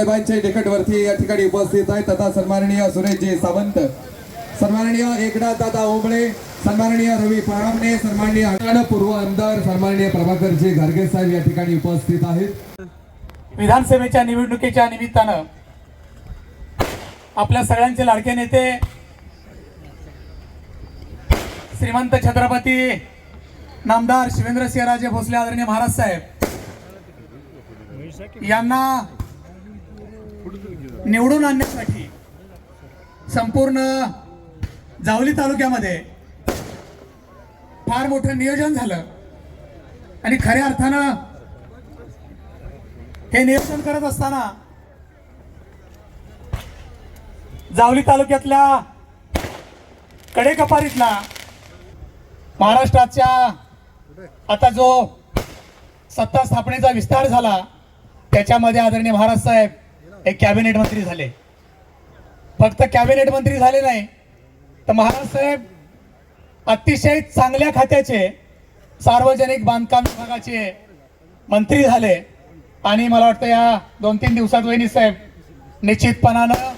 साहेबांच्या निकटवर्ती या ठिकाणी उपस्थित आहेत. तथा सन्माननीय सुरेशजी सावंत सन्माननीय एकनाथ दादा ओंबळे सन्माननीय रवी परामणे सन्माननीय हरियाणा पूर्व आमदार सन्माननीय प्रभाकरजी घारगे साहेब या ठिकाणी उपस्थित आहेत. विधानसभेच्या निवडणुकीच्या निमित्तानं आपल्या सगळ्यांचे लाडके नेते श्रीमंत छत्रपती नामदार शिवेंद्रसिंहराजे भोसले आदरणीय महाराज साहेब यांना निवडून आणण्यासाठी संपूर्ण जावली तालुक्यामध्ये फार मोठं नियोजन झालं. आणि खऱ्या अर्थानं हे नियोजन करत असताना जावली तालुक्यातल्या कडेकपारीतला महाराष्ट्राच्या आता जो सत्ता स्थापनेचा विस्तार झाला त्याच्यामध्ये आदरणीय महाराज साहेब एक कॅबिनेट मंत्री झाले. फक्त कॅबिनेट मंत्री झाले नाही तर महाराज साहेब अतिशय चांगल्या खात्याचे सार्वजनिक बांधकाम विभागाचे मंत्री झाले. आणि मला वाटतं या दोन तीन दिवसात वहिनी साहेब निश्चितपणानं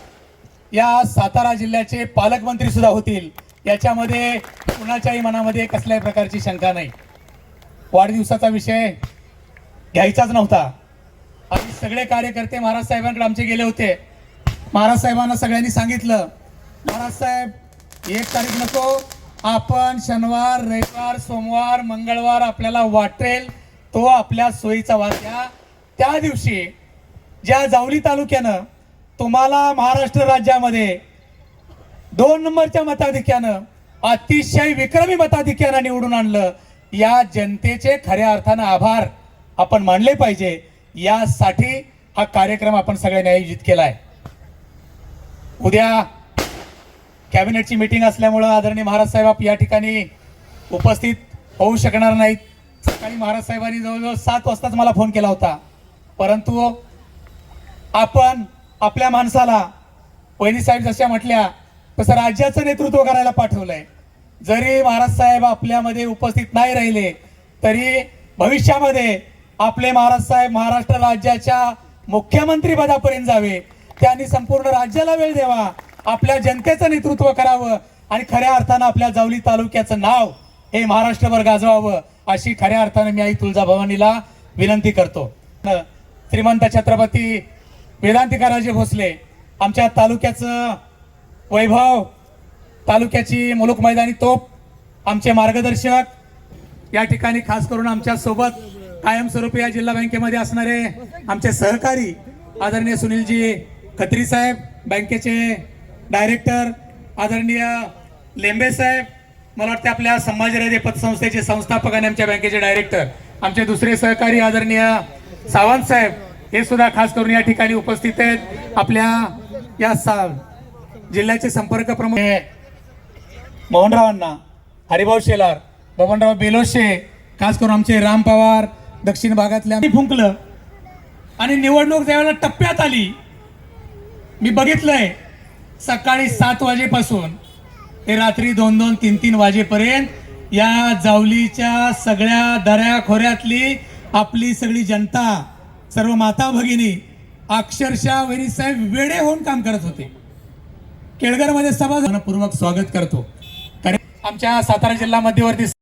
या सातारा जिल्ह्याचे पालकमंत्री सुद्धा होतील. याच्यामध्ये कुणाच्याही मनामध्ये कसल्याही प्रकारची शंका नाही. वाढदिवसाचा विषय घ्यायचाच नव्हता. सगळे कार्यकर्ते महाराज साहेबांकडे आमचे गेले होते. महाराज साहेबांना सगळ्यांनी सांगितलं महाराज साहेब एक तारीख नको. आपण शनिवार रविवार सोमवार मंगळवार आपल्याला वाटेल तो आपल्या सोयीचा वार घ्या. त्या दिवशी ज्या जावली तालुक्यानं तुम्हाला महाराष्ट्र राज्यामध्ये दोन नंबरच्या मताधिक्यानं अतिशय विक्रमी मताधिक्यानं निवडून आणलं या जनतेचे खऱ्या अर्थानं आभार. आपण मानले पाहिजे. यासाठी हा कार्यक्रम आपण सगळ्यांनी आयोजित केला आहे. उद्या कॅबिनेटची मीटिंग असल्यामुळं आदरणीय महाराज साहेब या ठिकाणी उपस्थित होऊ शकणार नाहीत. सकाळी महाराज साहेबांनी जवळजवळ सात वाजताच मला फोन केला होता. परंतु आपण आपल्या माणसाला वहिनी साहेब जशा म्हटल्या तसं राज्याचं नेतृत्व करायला पाठवलंय. जरी महाराज साहेब आपल्यामध्ये उपस्थित नाही राहिले तरी भविष्यामध्ये आपले महाराज साहेब महाराष्ट्र राज्याच्या मुख्यमंत्री पदापर्यंत जावे. त्यांनी संपूर्ण राज्याला वेळ द्यावा. आपल्या जनतेचं नेतृत्व करावं आणि खऱ्या अर्थानं आपल्या जावली तालुक्याचं नाव हे महाराष्ट्रभर गाजवावं अशी खऱ्या अर्थानं मी आई तुळजाभवानीला विनंती करतो. श्रीमंत छत्रपती वेदांतिकाराजे भोसले आमच्या तालुक्याचं वैभव तालुक्याची मुलुक मैदानी तोप आमचे मार्गदर्शक या ठिकाणी खास करून आमच्यासोबत कायमस्वरूपी या जिल्हा बँकेमध्ये असणारे आमचे सहकारी आदरणीय सुनीलजी खत्री साहेब बँकेचे डायरेक्टर आदरणीय लेंबे साहेब मला वाटते आपल्या संभाजीराजे पतसंस्थेचे संस्थापक आणि आमच्या बँकेचे डायरेक्टर आमचे दुसरे सहकारी आदरणीय सावंत साहेब हे सुद्धा खास करून या ठिकाणी उपस्थित आहेत. आपल्या या सा जिल्ह्याचे संपर्क प्रमुख मोहनरावांना हरिभाऊ शेलार बबनराव बेलोशे खास करून आमचे राम पवार दक्षिण भागातल्या फुंकलं आणि निवडणूक ज्यावेळेला टप्प्यात आली मी बघितलंय सकाळी सात वाजेपासून ते रात्री दोन दोन तीन तीन वाजेपर्यंत या जावलीच्या सगळ्या दऱ्या खोऱ्यातली आपली सगळी जनता सर्व माता भगिनी अक्षरशः वैरी साहेब वेडे होऊन काम करत होते. केळगरमध्ये सभा पूर्वक स्वागत करतो. कारण आमच्या सातारा जिल्हा मध्यवर्ती